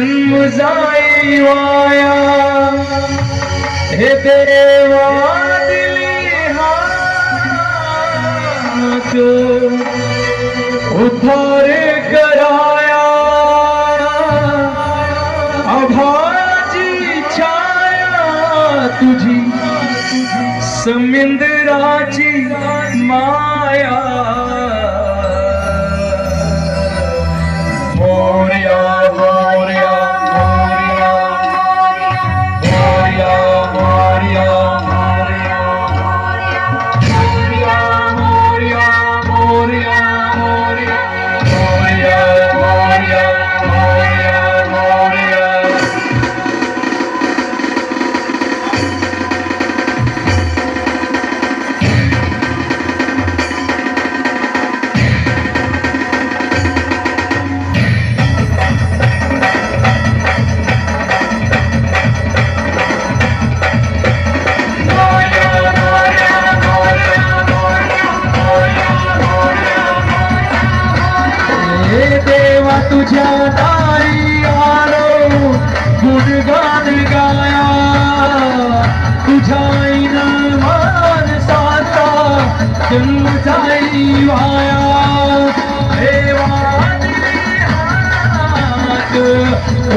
जन्म जाई वाया। हे देवा दिली हाक उधार कराया। आभाची छाया तुझी। समिंदराची माया।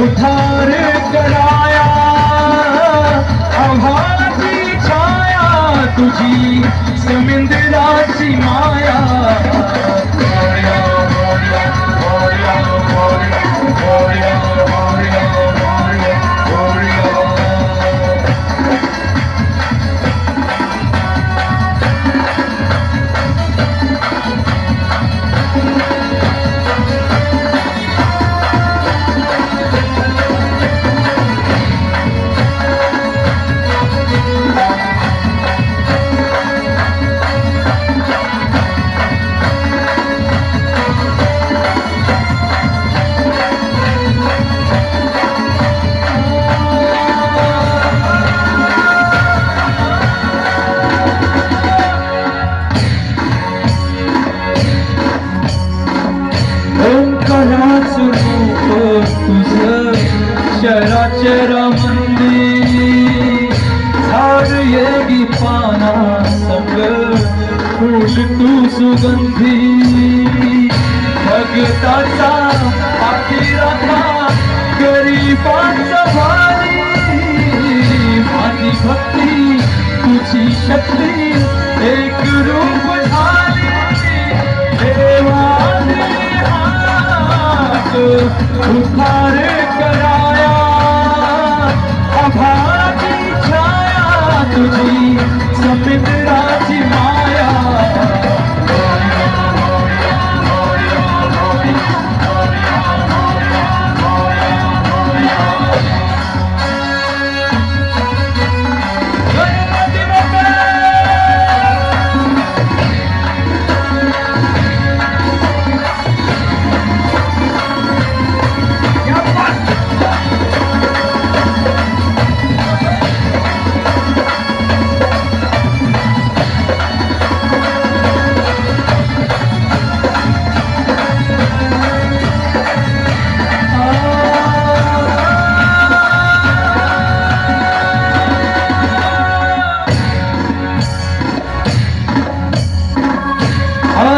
उधार कराया। आभाची छाया तुझी समिंदराची माया। मोर्या मोर्या मोर्या मोर्या पाना संग फूल तू सुगंधी. भगताचा आखिराता गरीबाचा भारी. माझी भक्ती तुझी शक्ती एक रूप झाली. देवा दिली हाक कराया. अभागी छाया तुझी